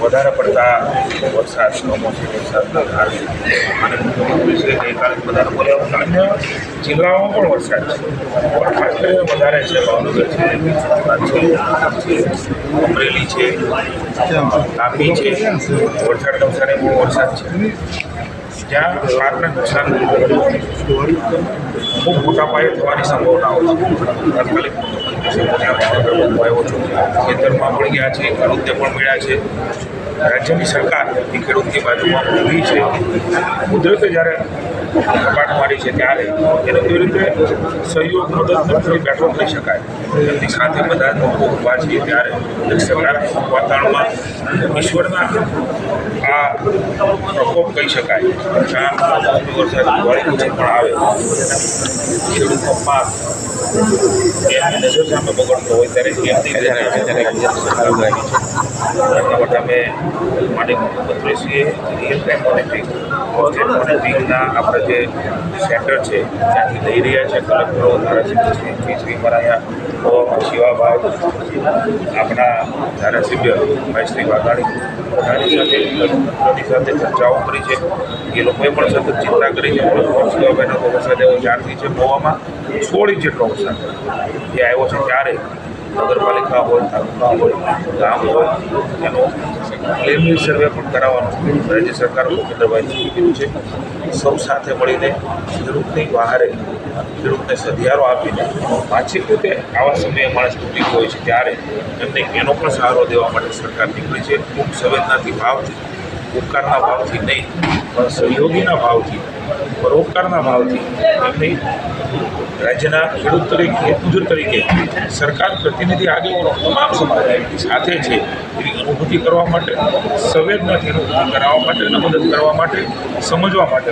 વધારે પડતા વરસાદ કમોસમી વરસાદના કારણે. અને મુખ્યમંત્રી ગઈકાલે વધારે બોલ્યા. અન્ય જિલ્લાઓમાં પણ વરસાદ છે. ખાસ કરીને વધારે છે. ભાવનગર છે ગીર છે છે અમરેલી છે, તાપી છે. વલસાડ નવસારી બહુ વરસાદ છે. જ્યાં પાકને નુકસાન ખૂબ મોટા પાયે થવાની સંભાવનાઓ છે. તાત્કાલિક ભાવનગર આવ્યો છું ખેતરમાં પણ ગયા છે ખેડૂતને પણ મળ્યા છે. રાજ્યની સરકાર એ ખેડૂતની બાજુમાં ઊભી છે. કુદરતે જ્યારે કપાટ મારી છે ત્યારે એને કેવી રીતે સહયોગ મદદ નથી બેઠો કરી શકાય? એમની સાથે બધા લોકો ઊભા છીએ ત્યારે એક સકારાત્મક વાતાવરણમાં ઈશ્વરના આ પ્રકોપ કહી શકાય. આ વરસાદ દિવાળી પછી પણ આવે. ખેડૂતનો પાક એમની નજર સામે બગડતો હોય ત્યારે એમની સરકાર લાગી છે. એટલા માટે અમે માનીય મુખ્યમંત્રીશ્રીએ રિયલ ટાઈમ મોનિટરિંગ મોનિટરિંગના આપણા જે સેન્ટર છે, ત્યાંથી લઈ રહ્યા છે કલેક્ટરો ધારાસભ્ય પી શ્રી મરાયા શિવાભાઈ, આપણા ધારાસભ્ય ભાઈ શ્રી વાઘાણી સાથે સાથે ચર્ચાઓ કરી છે. એ લોકોએ પણ સતત ચિંતા કરી છે. શિવાભાઈનો વરસાદ એવો ચારથી છે, ગોવામાં સોળ આવ્યો છે ત્યારે નગરપાલિકા હોય, તાલુકા હોય, ગામ હોય, એનો ક્લેમની સર્વે પણ કરાવવાનું રાજ્ય સરકાર ભૂપેન્દ્રભાઈ કીધું છે. સૌ સાથે મળીને ખેડૂતની બહારે, ખેડૂતને સધિયારો આપીને પાછી રીતે આવા સમયે માણસ તૂટી હોય છે, ત્યારે એમને એનો પણ સહારો દેવા માટે સરકાર નીકળી છે. ખૂબ સંવેદનાથી ભાવથી ઉપકારના ભાવથી નહીં, પણ સહયોગીના ભાવથી પરોપકારના ભાવથી એમની રાજ્યના ખેડૂત તરીકે ખેતમજૂર તરીકે સરકાર પ્રતિનિધિ આગેવાનો તમામ સમાજ સાથે છે એવી અનુભૂતિ કરવા માટે સંવેદનાથી અનુભૂતિ કરાવવા માટે અને મદદ કરવા માટે, સમજવા માટે.